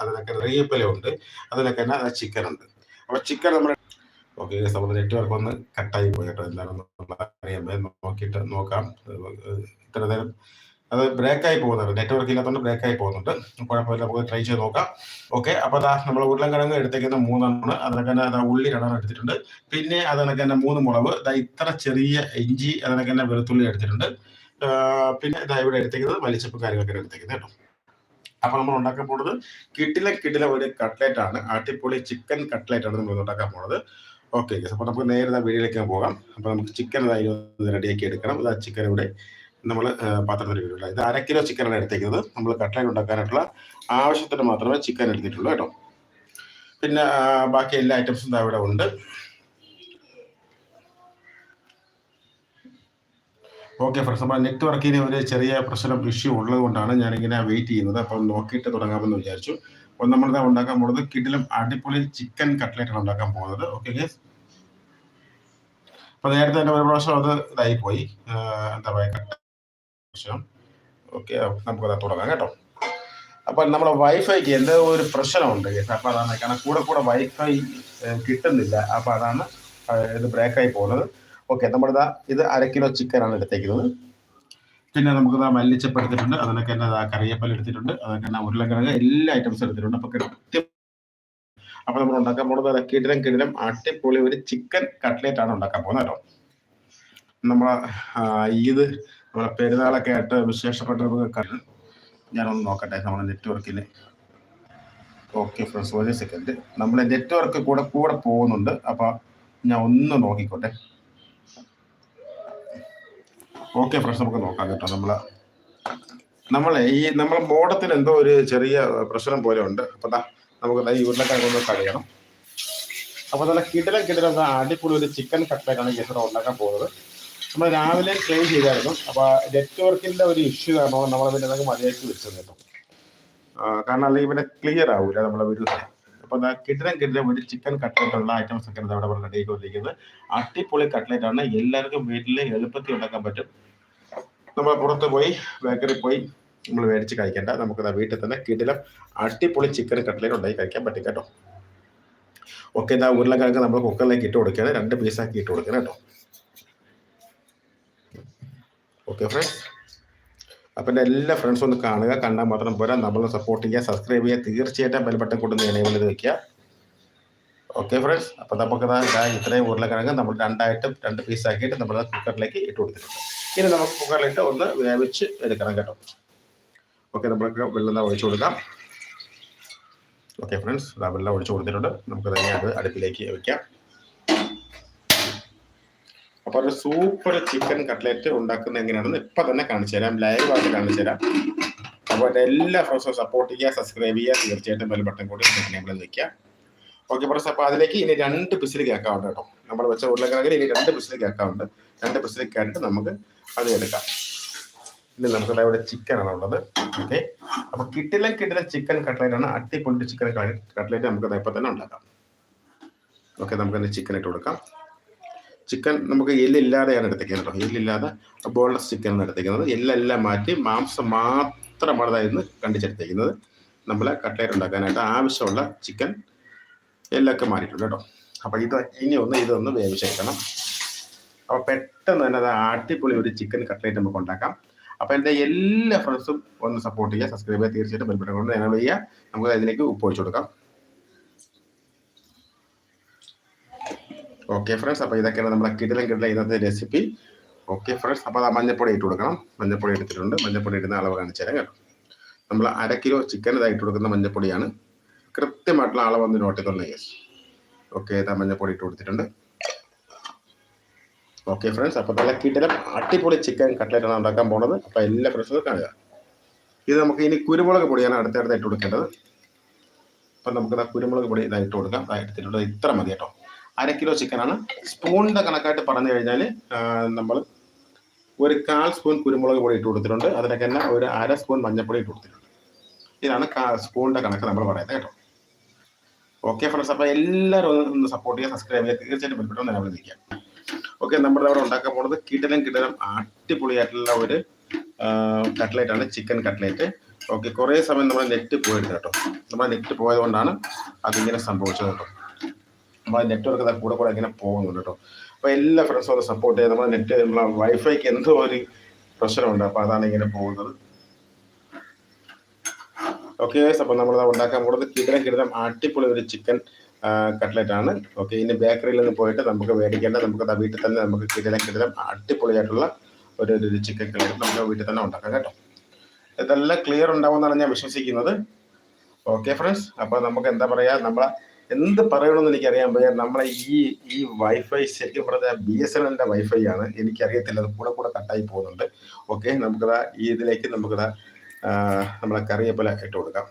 അതിലൊക്കെ നെയ്യപ്പല ഉണ്ട് അതിലൊക്കെ തന്നെ ചിക്കൻ ഉണ്ട് അപ്പൊ ചിക്കൻ നമ്മൾ ഓക്കെ നമ്മുടെ നെറ്റ്വർക്ക് ഒന്ന് കട്ടായി പോയി കേട്ടോ എന്താണെന്ന് അറിയാൻ. നോക്കിയിട്ട് നോക്കാം. ഇത്ര നേരം അത് ബ്രേക്കായി പോകുന്നുണ്ട് നെറ്റ്വർക്ക് ഇല്ലാത്തതുകൊണ്ട് ബ്രേക്കായി പോകുന്നുണ്ട്. കുഴപ്പമില്ല നമുക്ക് ട്രൈ ചെയ്ത് നോക്കാം. ഓക്കെ അപ്പോൾ അതാ നമ്മൾ ഉരുളൻകിഴങ്ങ് എടുത്തേക്കുന്ന മൂന്നെണ്ണം അതിനൊക്കെ തന്നെ അതാ ഉള്ളി രണ്ടെണ്ണം എടുത്തിട്ടുണ്ട്. പിന്നെ അതിനൊക്കെ തന്നെ മൂന്ന് മുളക് ഇതാ ഇത്ര ചെറിയ ഇഞ്ചി അതിനൊക്കെ തന്നെ വെളുത്തുള്ളി എടുത്തിട്ടുണ്ട്. പിന്നെ ഇതാ ഇവിടെ എടുത്തേക്കുന്നത് വലിച്ചപ്പ് കാര്യങ്ങളൊക്കെ എടുത്തേക്കുന്നത് കേട്ടോ. അപ്പൊ നമ്മൾ ഉണ്ടാക്കാൻ പോകുന്നത് കിട്ടിലെ കിട്ടിലെ ഒരു കട്ട്ലേറ്റ് ആണ്. അടിപൊളി ചിക്കൻ കട്ട്ലേറ്റ് ആണ് നമ്മൾ ഉണ്ടാക്കാൻ പോകുന്നത്. ഓക്കെ അപ്പൊ നമുക്ക് നേരെ വീഡിയോയിലേക്ക് പോകാം. അപ്പൊ നമുക്ക് ചിക്കൻ റെഡിയാക്കി എടുക്കണം. ഇതാ ചിക്കൻ ഇവിടെ നമ്മൾ പാത്രത്തിൽ ഇടുക ഇത് അര കിലോ ചിക്കൻ ആണ് എടുത്തേക്കുന്നത്. നമ്മൾ കട്ട്ലേറ്റ് ഉണ്ടാക്കാനായിട്ടുള്ള ആവശ്യത്തിന് മാത്രമേ ചിക്കൻ എടുത്തിട്ടുള്ളൂ കേട്ടോ. പിന്നെ ബാക്കി എല്ലാ ഐറ്റംസും ഇവിടെ ഉണ്ട്. ഓക്കെ ഫ്രണ്ട്സ് നമ്മുടെ നെറ്റ്വർക്കിന് ഒരു ചെറിയ പ്രശ്നം ഇഷ്യൂ ഉള്ളത് കൊണ്ടാണ് ഞാനിങ്ങനെ വെയിറ്റ് ചെയ്യുന്നത്. അപ്പം നോക്കിയിട്ട് തുടങ്ങാമെന്ന് വിചാരിച്ചു. അപ്പം നമ്മളിതാ ഉണ്ടാക്കാൻ പോകുന്നത് കിഡിലും അടിപൊളി ചിക്കൻ കട്ട്ലറ്റ് ആണ് ഉണ്ടാക്കാൻ പോകുന്നത്. ഓക്കെ ഗേസ് അപ്പൊ നേരത്തെ തന്നെ ഒരു പ്രാവശ്യം അത് ഇതായി പോയി എന്താ പറയുക ഓക്കെ നമുക്കത് തുടങ്ങാം കേട്ടോ. അപ്പൊ നമ്മുടെ വൈഫൈക്ക് എന്തോ ഒരു പ്രശ്നമുണ്ട് ഗേസ് അപ്പൊ അതാണ് കാരണം കൂടെ കൂടെ വൈഫൈ കിട്ടുന്നില്ല. അപ്പൊ അതാണ് ഇത് ബ്രേക്കായി പോകുന്നത്. ഓക്കെ നമ്മളിതാ ഇത് അര കിലോ ചിക്കൻ ആണ് എടുത്തേക്കുന്നത്. പിന്നെ നമുക്ക് മല്ലിച്ചപ്പ് എടുത്തിട്ടുണ്ട്. അതിനൊക്കെ തന്നെ ദാ കറിയപ്പല എടുത്തിട്ടുണ്ട്. അതൊക്കെ തന്നെ ഉരുളക്കിഴങ്ങ് എല്ലാ ഐറ്റംസ് എടുത്തിട്ടുണ്ട്. അപ്പൊ കൃത്യം അപ്പൊ നമ്മൾ ഉണ്ടാക്കാൻ പോകുന്നത് കിടിലം കിടിലം അട്ടിപ്പൊളി ഒരു ചിക്കൻ കട്ട്ലേറ്റ് ആണ് ഉണ്ടാക്കാൻ പോകുന്നത് കേട്ടോ. നമ്മളെ ഈദ് നമ്മളെ പെരുന്നാളൊക്കെ ആയിട്ട് വിശേഷപ്പെട്ട ഞാനൊന്ന് നോക്കട്ടെ നമ്മുടെ നെറ്റ്വർക്കിൽ ഓക്കെ ഫ്രണ്ട്സ് ഒരു സെക്കൻഡ് നമ്മളെ നെറ്റ്വർക്ക് കൂടെ കൂടെ പോകുന്നുണ്ട്. അപ്പൊ ഞാൻ ഒന്ന് നോക്കിക്കോട്ടെ. ഓക്കെ ഫ്രണ്ട്സ് നമുക്ക് നോക്കാം കേട്ടോ. നമ്മളെ നമ്മളെ ഈ നമ്മളെ മോഡത്തിന് എന്തോ ഒരു ചെറിയ പ്രശ്നം പോലെ ഉണ്ട്. അപ്പൊ നമുക്ക് ഈ ഉരുളക്കിഴങ്ങ് ഒന്ന് കഴിയണം അപ്പൊ നല്ല കിടിലം കിടിലം അടിപൊളി ഒരു ചിക്കൻ കട്ട്ലേറ്റാണ് ഗെസ്റ്റർ ഉണ്ടാക്കാൻ പോകുന്നത്. നമ്മൾ രാവിലെ ക്ലെയിം ചെയ്തായിരുന്നു. അപ്പൊ നെറ്റ്വർക്കിന്റെ ഒരു ഇഷ്യൂ കാരണം നമ്മളെ പിന്നെ അതങ്ങ് മതിയാക്കി വെച്ചത് കേട്ടോ. കാരണം അല്ലെങ്കിൽ പിന്നെ ക്ലിയർ ആവില്ല നമ്മളെ വീഡിയോ അപ്പൊ ദാ കിടിലം കിടിലം ഒരു ചിക്കൻ കട്ട്ലറ്റ് ഉള്ള ഐറ്റംസ് ഒക്കെ ഇവിടെ റെഡി ആയിക്കൊണ്ടിരിക്കുന്നത്. അടിപൊളി കട്ട്ലറ്റ് ആണ്. എല്ലാവർക്കും വീട്ടിൽ എളുപ്പത്തിൽ ഉണ്ടാക്കാൻ പറ്റും. നമ്മൾ പുറത്ത് പോയി ബേക്കറി പോയി നമ്മൾ മേടിച്ച് കഴിക്കേണ്ട. നമുക്ക് വീട്ടിൽ തന്നെ കിടിലം അടിപൊളി ചിക്കൻ കട്ട്ലേറ്റ് ഉണ്ടാക്കി കഴിക്കാൻ പറ്റും കേട്ടോ. ഓക്കെ എന്താ ഉരുളക്കിഴങ്ങ് നമ്മൾ കുക്കറിലേക്ക് ഇട്ട് കൊടുക്കുകയാണ്. രണ്ട് പീസാക്കി ഇട്ട് കൊടുക്കണം കേട്ടോ. ഓക്കെ ഫ്രണ്ട്സ് അപ്പം എന്റെ എല്ലാ ഫ്രണ്ട്സും ഒന്ന് കാണുക കണ്ടാൽ മാത്രം പോരാ. നമ്മളെ സപ്പോർട്ട് ചെയ്യുക സബ്സ്ക്രൈബ് ചെയ്യുക. തീർച്ചയായിട്ടും ബെൽബട്ടൻ കൊടുന്ന് എനേബിൾ ചെയ്ത് വെക്കുക. ഓക്കെ ഫ്രണ്ട്സ് അപ്പം നമുക്ക് ഇത്രയും ഉരുളക്കിഴങ്ങ് നമ്മൾ രണ്ടായിട്ടും രണ്ട് പീസ് ആക്കിയിട്ട് നമ്മൾ കുക്കറിലേക്ക് ഇട്ട് കൊടുത്തിട്ടുണ്ട്. ഇനി നമുക്ക് കുക്കറിലിട്ട് ഒന്ന് വേവിച്ച് എടുക്കണം കേട്ടോ. ഓക്കെ നമ്മൾക്ക് വെള്ളം ഒഴിച്ചു കൊടുക്കാം. ഓക്കെ ഫ്രണ്ട്സ് വെള്ളം ഒഴിച്ചു കൊടുത്തിട്ടുണ്ട്. നമുക്ക് തന്നെ അത് അടുപ്പിലേക്ക് വെക്കാം. അപ്പോൾ ഒരു സൂപ്പർ ചിക്കൻ കട്ട്ലറ്റ് ഉണ്ടാക്കുന്ന എങ്ങനെയാണെന്ന് ഇപ്പൊ തന്നെ കാണിച്ചു തരാം. ലൈവ് ആയിട്ട് കാണിച്ചു തരാം. അപ്പോൾ എല്ലാ ഫ്രണ്ട്സും സപ്പോർട്ട് ചെയ്യുക സബ്സ്ക്രൈബ് ചെയ്യുക തീർച്ചയായിട്ടും ബെൽ ബട്ടൺ കൂടി എനേബിൾ നിൽക്കുക. ഓക്കെ ഫ്രണ്ട്സ് അപ്പോൾ അതിലേക്ക് ഇനി രണ്ട് പിസിൽ കേൾക്കാറുണ്ട് കേട്ടോ. നമ്മൾ വെച്ച ഉരുളക്കിഴങ്ങിൽ ഇനി രണ്ട് പിസിൽ കേൾക്കാറുണ്ട് രണ്ട് പിസിൽ കേട്ടിട്ട് നമുക്ക് അത് എടുക്കാം. ഇനി നമുക്ക് ഇവിടെ ചിക്കൻ ആണ് ഉള്ളത്. ഓക്കെ അപ്പൊ കിട്ടില്ല കിട്ടില്ല ചിക്കൻ കട്ട്ലേറ്റ് ആണ്. അട്ടിപ്പൊളി ചിക്കൻ കട്ട്ലേറ്റ് നമുക്ക് ഇപ്പൊ തന്നെ ഉണ്ടാക്കാം. ഓക്കെ നമുക്ക് ചിക്കൻ ഇട്ട് കൊടുക്കാം. ചിക്കൻ നമുക്ക് എല്ലില്ലാതെയാണ് എടുത്തേക്കുന്നത് കേട്ടോ. എല്ലില്ലാതെ ബോൺലെസ് ചിക്കനാണ് എടുത്തേക്കുന്നത്. എല്ലെല്ലാം മാറ്റി മാംസം മാത്രമാണ് ഇന്ന് കണ്ടിച്ചെടുത്തേക്കുന്നത്. നമ്മൾ കട്ട്ലേറ്റ് ഉണ്ടാക്കാനായിട്ട് ആവശ്യമുള്ള ചിക്കൻ എല്ലൊക്കെ മാറിയിട്ടുണ്ട് കേട്ടോ. അപ്പോൾ ഇത് ഇനി ഒന്ന് ഇതൊന്ന് വേവിച്ചേക്കണം അപ്പോൾ പെട്ടെന്ന് തന്നെ അത് അടിപൊളി ഒരു ചിക്കൻ കട്ട്ലേറ്റ് നമുക്ക് ഉണ്ടാക്കാം. അപ്പോൾ എന്റെ എല്ലാ ഫ്രണ്ട്സും ഒന്ന് സപ്പോർട്ട് ചെയ്യുക. സബ്സ്ക്രൈബ് ചെയ്യുക. തീർച്ചയായിട്ടും ബെൽബട്ടൺ കൊണ്ട് എനേബിൾ ചെയ്യുക. നമുക്ക് അതിലേക്ക് ഉപ്പ് ഒഴിച്ചു കൊടുക്കാം. ഓക്കെ ഫ്രണ്ട്സ് അപ്പോൾ ഇതൊക്കെയാണ് നമ്മുടെ കിടിലം കിടിലം ഇന്നത്തെ റെസിപ്പി ഓക്കെ ഫ്രണ്ട്സ് അപ്പോൾ അത് മഞ്ഞപ്പൊടി ഇട്ട് കൊടുക്കണം. മഞ്ഞപ്പൊടി എടുത്തിട്ടുണ്ട്. മഞ്ഞപ്പൊടി ഇടുന്ന അളവ് കാണിച്ചു തരാം കേട്ടോ. നമ്മൾ അര കിലോ ചിക്കൻ ഇതായിട്ട് കൊടുക്കുന്ന മഞ്ഞപ്പൊടിയാണ്. കൃത്യമായിട്ടുള്ള അളവ് ഒന്ന് നോട്ട് ചെയ്തോളൂ യെസ് ഓക്കെ ഇതാ മഞ്ഞപ്പൊടി ഇട്ട് കൊടുത്തിട്ടുണ്ട്. ഓക്കെ ഫ്രണ്ട്സ് അപ്പോൾ നല്ല കിടിലം അടിപൊളി ചിക്കൻ കട്ട്ലറ്റ് ആണ് ഉണ്ടാക്കാൻ പോണത്. അപ്പോൾ എല്ലാ ഫ്രണ്ട്സും കാണുക. ഇത് നമുക്ക് ഇനി കുരുമുളക് പൊടിയാണ് അടുത്തടുത്ത് ഇട്ട് കൊടുക്കേണ്ടത്. അപ്പം നമുക്ക് കുരുമുളക് പൊടി ഇതായിട്ട് കൊടുക്കാം. ഇത്ര മതി കേട്ടോ. അര കിലോ ചിക്കനാണ് സ്പൂണിന്റെ കണക്കായിട്ട് പറഞ്ഞു കഴിഞ്ഞാൽ നമ്മൾ ഒരു കാൽ സ്പൂൺ കുരുമുളക് പൊടി ഇട്ട് കൊടുത്തിട്ടുണ്ട്. അതിനൊക്കെ തന്നെ ഒരു അര സ്പൂൺ മഞ്ഞൾപ്പൊടി ഇട്ട് കൊടുത്തിട്ടുണ്ട്. ഇതാണ് സ്പൂണിന്റെ കണക്ക് നമ്മൾ പറയുന്നത് കേട്ടോ. ഓക്കെ ഫ്രണ്ട്സ് അപ്പോൾ എല്ലാവരും ഒന്ന് സപ്പോർട്ട് ചെയ്യുക സബ്സ്ക്രൈബ് ചെയ്യുക. തീർച്ചയായിട്ടും ബെൽബട്ടൺ നിലവിൽ നിൽക്കാം ഓക്കെ നമ്മുടെ അവിടെ ഉണ്ടാക്കാൻ പോകുന്നത് കിടലം കിടലം അടിപൊളിയായിട്ടുള്ള ഒരു കട്ട്ലേറ്റ് ആണ് ചിക്കൻ കട്ട്ലേറ്റ് ഓക്കെ കുറേ സമയം നമ്മുടെ നെറ്റ് പോയിരുന്നു കേട്ടോ. നമ്മുടെ നെറ്റ് പോയതുകൊണ്ടാണ് അതിങ്ങനെ സംഭവിച്ചത് കേട്ടോ. നമ്മുടെ നെറ്റ്വർക്ക് കൂടെ കൂടെ ഇങ്ങനെ പോകുന്നുണ്ട് കേട്ടോ. അപ്പോൾ എല്ലാ ഫ്രണ്ട്സും അത് സപ്പോർട്ട് ചെയ്യുക നമ്മുടെ നെറ്റ് നമ്മളെ വൈഫൈക്ക് എന്തോ ഒരു പ്രശ്നമുണ്ട്. അപ്പോൾ അതാണ് ഇങ്ങനെ പോകുന്നത്. ഓക്കെ അപ്പോൾ നമ്മൾ ഉണ്ടാക്കാൻ പോകുന്നത് കിടലം കിടലം അടിപൊളി ഒരു ചിക്കൻ കട്ട്ലറ്റ് ആണ്. ഓക്കെ ഇനി ബേക്കറിയിൽ നിന്ന് പോയിട്ട് നമുക്ക് മേടിക്കേണ്ട നമുക്ക് അത് വീട്ടിൽ തന്നെ നമുക്ക് കിടലം കിടലം അടിപൊളിയായിട്ടുള്ള ഒരു ഒരു ചിക്കൻ കട്ട്ലറ്റ് നമുക്ക് വീട്ടിൽ തന്നെ ഉണ്ടാക്കാം കേട്ടോ. ഇതെല്ലാം ക്ലിയർ ഉണ്ടാവുമെന്നാണ് ഞാൻ വിശ്വസിക്കുന്നത്. ഓക്കെ ഫ്രണ്ട്സ് അപ്പോൾ നമുക്ക് എന്താ പറയുക നമ്മളെ എന്ത് പറയണമെന്ന് എനിക്കറിയാൻ പോയാൽ നമ്മളെ ഈ ഈ വൈഫൈ ശരിക്കും പറഞ്ഞാൽ ബി എസ് എൻ വൈഫൈ ആണ്. എനിക്കറിയത്തില്ല. അത് കൂടെ കൂടെ കട്ടായി പോകുന്നുണ്ട്. ഓക്കെ നമുക്കതാ ഈ ഇതിലേക്ക് നമുക്കതാ നമ്മളെ കറിയപ്പല ഇട്ട് കൊടുക്കാം.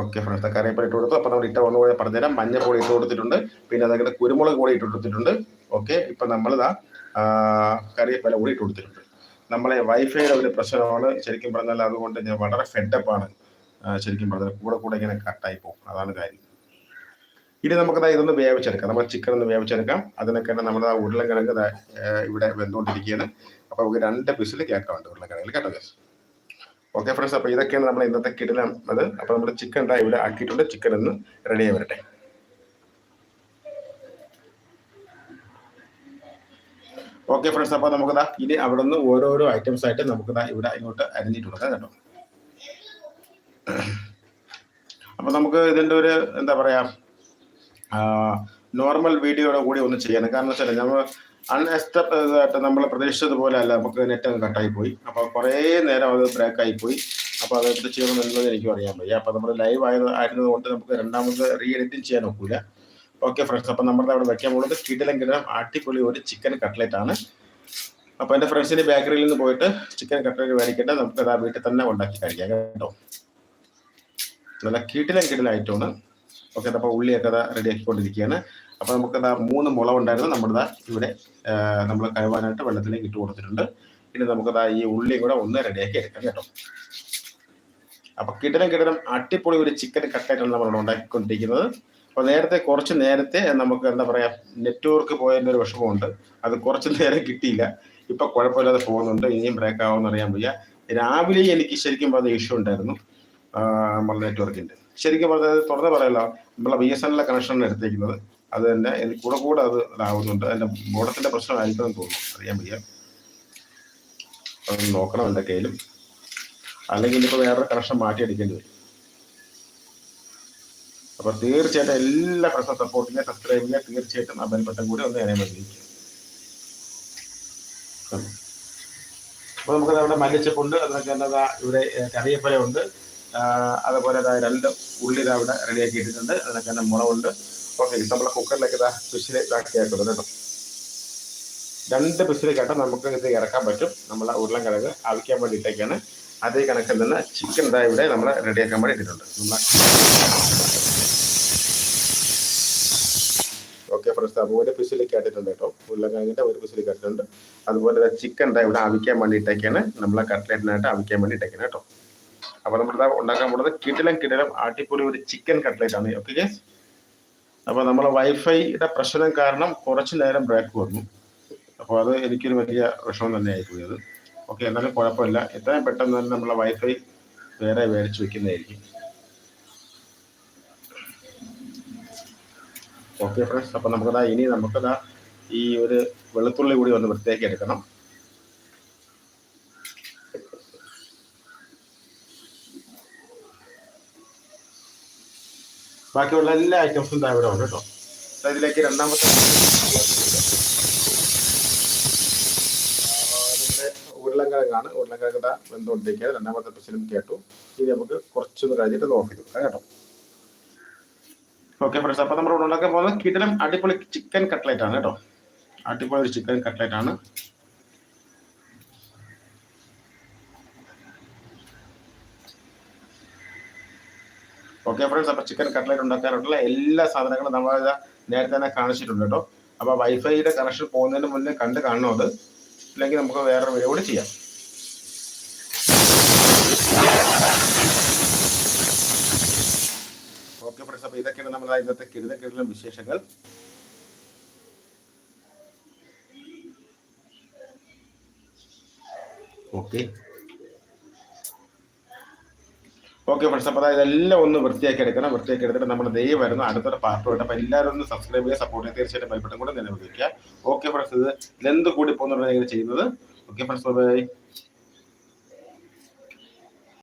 ഓക്കെ ഫ്രണ്ട്സ് കറിയപ്പല ഇട്ട് കൊടുത്തു. അപ്പോൾ നമ്മൾ ഇട്ട ഒന്ന് കൂടെ പറഞ്ഞുതരാം. മഞ്ഞപ്പൊടി ഇട്ട് കൊടുത്തിട്ടുണ്ട്. പിന്നെ അതങ്ങനെ കുരുമുളക് കൂടി ഇട്ട് കൊടുത്തിട്ടുണ്ട്. ഓക്കെ ഇപ്പം നമ്മളിതാ കറിയപ്പല കൂടി ഇട്ട് കൊടുത്തിട്ടുണ്ട്. നമ്മളെ വൈഫൈയുടെ ഒരു പ്രശ്നമാണ്. ശരിക്കും പറഞ്ഞാൽ അതുകൊണ്ട് ഞാൻ വളരെ ഫെഡപ്പാണ് ശരിക്കും പറഞ്ഞാൽ കൂടെ കൂടെ ഇങ്ങനെ കട്ടായി പോകും. അതാണ് കാര്യം. ഇനി നമുക്കതാ ഇതൊന്ന് വേവിച്ചെടുക്കാം. നമ്മൾ ചിക്കൻ ഒന്ന് വേവിച്ചെടുക്കാം. അതിനൊക്കെ നമ്മുടെ ആ ഉരുളക്കിഴങ്ങ് ഇവിടെ വെന്തുകൊണ്ടിരിക്കുകയാണ്. അപ്പോൾ നമുക്ക് രണ്ട് പിസിൽ കേൾക്കാറുണ്ട് ഉരുളക്കിഴങ്ങിൽ കേട്ടോ ഗസ് ഓക്കെ ഫ്രണ്ട്സ് അപ്പോൾ ഇതൊക്കെയാണ് നമ്മൾ ഇന്നത്തെ കിടലം അത്. അപ്പോൾ ചിക്കൻ ദാ ഇവിടെ ആക്കിയിട്ടുണ്ട്. ചിക്കൻ ഒന്ന് റെഡി ആയി വരട്ടെ. ഓക്കെ ഫ്രണ്ട്സ് അപ്പോൾ നമുക്ക് ദാ ഇനി അവിടെ നിന്ന് ഓരോരോ ഐറ്റംസ് ആയിട്ട് നമുക്ക് ദാ ഇവിടെ ഇങ്ങോട്ട് അരിഞ്ഞിട്ട് കൊടുക്കാം കേട്ടോ. അപ്പൊ നമുക്ക് ഇതിന്റെ ഒരു എന്താ പറയാ നോർമൽ വീഡിയോയുടെ കൂടി ഒന്ന് ചെയ്യണം. കാരണം വെച്ചാൽ നമ്മൾ അൺഎക്സ്പെക്ടായിട്ട് നമ്മൾ നമ്മൾ പ്രതീക്ഷിച്ചതുപോലെ അല്ല നമുക്ക് നെറ്റ് അങ്ങ് കട്ടായി പോയി. അപ്പോൾ കുറേ നേരം അത് ബ്രേക്ക് ആയി പോയി. അപ്പോൾ അത് എന്ത് ചെയ്യണം എന്നുള്ളത് എനിക്കും അറിയാൻ വയ്യ. അപ്പോൾ നമ്മൾ ലൈവ് ആയത് ആയിരുന്നത് കൊണ്ട് നമുക്ക് രണ്ടാമത് റീ എഡിറ്റിംഗ് ചെയ്യാൻ ഒക്കില്ല ഓക്കെ ഫ്രണ്ട്സ് അപ്പോൾ നമ്മുടെ അവിടെ വെക്കാൻ പോകുന്നത് കിടിലം കിടലം അടിപൊളി ഒരു ചിക്കൻ കട്ട്ലറ്റ് ആണ്. അപ്പോൾ എന്റെ ഫ്രണ്ട്സിന്റെ ബേക്കറിയിൽ നിന്ന് പോയിട്ട് ചിക്കൻ കട്ട്ലറ്റ് മേടിക്കേണ്ട നമുക്ക് അത് ആ വീട്ടിൽ തന്നെ ഉണ്ടാക്കി കഴിക്കാം കേട്ടോ. നല്ല കീട്ടിലെ കിടിലായിട്ടാണ് ഓക്കെ അപ്പോൾ ഉള്ളിയൊക്കെ അതാ റെഡി ആക്കിക്കൊണ്ടിരിക്കുകയാണ്. അപ്പോൾ നമുക്ക് അതാ മൂന്ന് മുളവുണ്ടായിരുന്നു. നമ്മുടെ ഇവിടെ നമ്മൾ കഴുവാനായിട്ട് വെള്ളത്തിലേക്ക് ഇട്ട് കൊടുത്തിട്ടുണ്ട്. ഇനി നമുക്കതാ ഈ ഉള്ളിയും കൂടെ ഒന്ന് റെഡിയാക്കി എടുക്കാം കേട്ടോ. അപ്പൊ കിടലം കിടലം അട്ടിപ്പൊളി ഒരു ചിക്കൻ കട്ടായിട്ടാണ് നമ്മൾ ഉണ്ടാക്കിക്കൊണ്ടിരിക്കുന്നത്. അപ്പോൾ നേരത്തെ കുറച്ച് നേരത്തെ നമുക്ക് എന്താ പറയാ നെറ്റ്വർക്ക് പോയതിന്റെ ഒരു വിഷമമുണ്ട്. അത് കുറച്ച് നേരം കിട്ടിയില്ല. ഇപ്പൊ കുഴപ്പമില്ലാതെ പോകുന്നുണ്ട്. ഇനിയും ബ്രേക്ക് ആവുമെന്ന് അറിയാൻ വയ്യ. രാവിലെ എനിക്ക് ശരിക്കും പറഞ്ഞ ഇഷ്യൂ ഉണ്ടായിരുന്നു. നമ്മളെ നെറ്റ്വർക്കിന്റെ ശരിക്കും പറഞ്ഞത് തുറന്ന് പറയലോ നമ്മളെ ബി എസ് എൻ എന്നിലെ കണക്ഷൻ എടുത്തേക്കുന്നത് അത് തന്നെ എനിക്ക് കൂടെ കൂടെ അത് ആവുന്നുണ്ട് അതിന്റെ ബോർഡത്തിന്റെ പ്രശ്നമായിരിക്കും എന്ന് തോന്നുന്നു. അറിയാൻ വയ്യ. അത് നോക്കണം എന്റെ കയ്യിലും അല്ലെങ്കിൽ ഇനിയിപ്പോൾ വേറൊരു കണക്ഷൻ മാറ്റിയെടുക്കേണ്ടി വരും. അപ്പൊ തീർച്ചയായിട്ടും എല്ലാ പ്രശ്നം സപ്പോർട്ടിനെ സബ്സ്ക്രൈബിനെ തീർച്ചയായിട്ടും ആ ബന്ധപ്പെട്ടം കൂടി ഒന്ന് എന്നെ മതിയിരിക്കും അപ്പൊ നമുക്ക് അവിടെ മല്ലിച്ചപ്പുണ്ട്. അതിനൊക്കെ എന്താ ഇവിടെ കറിയപ്പല ഉണ്ട് അതുപോലെ രണ്ട് ഉള്ളി അവിടെ റെഡിയാക്കി ഇട്ടിട്ടുണ്ട്. അതിനൊക്കെ തന്നെ മുളകുണ്ട്. ഓക്കെ നമ്മളെ കുക്കറിലേക്ക് ഇതാ ഫിഷിൽ ഇതാക്കി ആക്കുന്നത് കേട്ടോ. രണ്ട് പിസിൽ കേട്ടോ നമുക്ക് ഇത് ഇറക്കാൻ പറ്റും. നമ്മളെ ഉരുളൻകിഴങ്ങ് ആവിക്കാൻ വേണ്ടി ഇട്ടേക്കാണ് അതേ കണക്കിൽ തന്നെ ചിക്കൻ ഇതാ ഇവിടെ നമ്മൾ റെഡിയാക്കാൻ വേണ്ടി ഇട്ടിട്ടുണ്ട്. ഓക്കെ ഫ്രണ്ട്സ് അപ്പോൾ ഒരു പിസിൽ കേട്ടിട്ടുണ്ട് കേട്ടോ. ഉരുളക്കിഴങ്ങിന്റെ ഒരു പിസിൽ കേട്ടിട്ടുണ്ട് അതുപോലെ ചിക്കൻ ഇതാ ഇവിടെ ആവിക്കാൻ വേണ്ടിയിട്ടൊക്കെയാണ് നമ്മളെ കട്ട്ലേറ്റിനായിട്ട് ആവിക്കാൻ വേണ്ടിയിട്ടൊക്കെയാണ് കേട്ടോ. അപ്പോൾ നമ്മളിതാ ഉണ്ടാക്കാൻ പോകുന്നത് കിടിലം കിടിലം അടിപൊളി ഒരു ചിക്കൻ കട്ട്ലേറ്റ് ആണ്. ഓക്കെ അപ്പൊ നമ്മളെ വൈഫൈയുടെ പ്രശ്നം കാരണം കുറച്ച് നേരം ബ്രേക്ക് വന്നു. അപ്പോൾ അത് എനിക്കൊരു വലിയ വിഷമം തന്നെ ആയിപ്പോയി അത്. ഓക്കെ എന്നാലും കുഴപ്പമില്ല. എത്രയും പെട്ടെന്ന് തന്നെ നമ്മളെ വൈഫൈ വേറെ മേടിച്ച് വെക്കുന്നതായിരിക്കും. ഓക്കെ ഫ്രണ്ട്സ് അപ്പോൾ നമുക്കതാ ഇനി നമുക്കതാ ഈ ഒരു വെളുത്തുള്ളി കൂടി ഒന്ന് വൃത്തിയാക്കി എടുക്കണം. ബാക്കിയുള്ള എല്ലാ ഐറ്റംസും ഇവിടെ ഉണ്ട് കേട്ടോ. ഇതിലേക്ക് രണ്ടാമത്തെ ഉരുളക്കിഴങ്ങാണ് ഉരുളൻകിഴങ്ങ് ഇതാ വെന്തുകൊണ്ടിരിക്കുക രണ്ടാമത്തെ പ്രശ്നം കേട്ടു. ഇനി നമുക്ക് കുറച്ചൊന്ന് കഴിഞ്ഞിട്ട് ഓഫ് കൊടുക്കാം കേട്ടോ. ഓക്കെ ഫ്രണ്ട്സ് അപ്പൊ നമ്മൾ ഉണ്ടാക്കാൻ പോകുന്നത് കിടലം അടിപൊളി ചിക്കൻ കട്ട്ലറ്റ് ആണ് കേട്ടോ. അടിപൊളി ഒരു ചിക്കൻ കട്ട്ലറ്റ് ആണ്. ഓക്കെ ഫ്രണ്ട്സ് അപ്പൊ ചിക്കൻ കട്ട്ലറ്റ് ഉണ്ടാക്കാനുള്ള എല്ലാ സാധനങ്ങളും നമ്മൾ നേരത്തെ തന്നെ കാണിച്ചിട്ടുണ്ട് കേട്ടോ. അപ്പൊ വൈഫൈയുടെ കണക്ഷൻ പോകുന്നതിന് മുന്നേ കണ്ട് കാണണം അത്. അല്ലെങ്കിൽ നമുക്ക് വേറൊരു വീഡിയോ കൂടി ചെയ്യാം. ഓക്കെ ഫ്രണ്ട്സ് അപ്പൊ ഇതൊക്കെയാണ് നമ്മൾ ഇന്നത്തെ കിരുത കിഴിലും വിശേഷങ്ങൾ. ഓക്കെ. ഓക്കെ ഫ്രണ്ട്സ് അപ്പോൾ അതായത് എല്ലാം ഒന്ന് വൃത്തിയാക്കി എടുക്കണം വൃത്തിയാക്കി എടുത്തിട്ട് നമ്മുടെ ദൈവം വരുന്ന അടുത്തൊരു പാർട്ട് പാർട്ടുമായിട്ട് അപ്പോൾ എല്ലാവരും ഒന്ന് സബ്സ്ക്രൈബ് ചെയ്യുക സപ്പോർട്ട് ചെയ്യുക. തീർച്ചയായിട്ടും ബൈബട്ടം കൂടെ നിലവിളിക്കുക. ഓക്കെ ഫ്രണ്ട്സ് ഇത് ലെന്ത് കൂടി പോകുന്നുണ്ടെങ്കിൽ ചെയ്യുന്നത്. Okay friends bye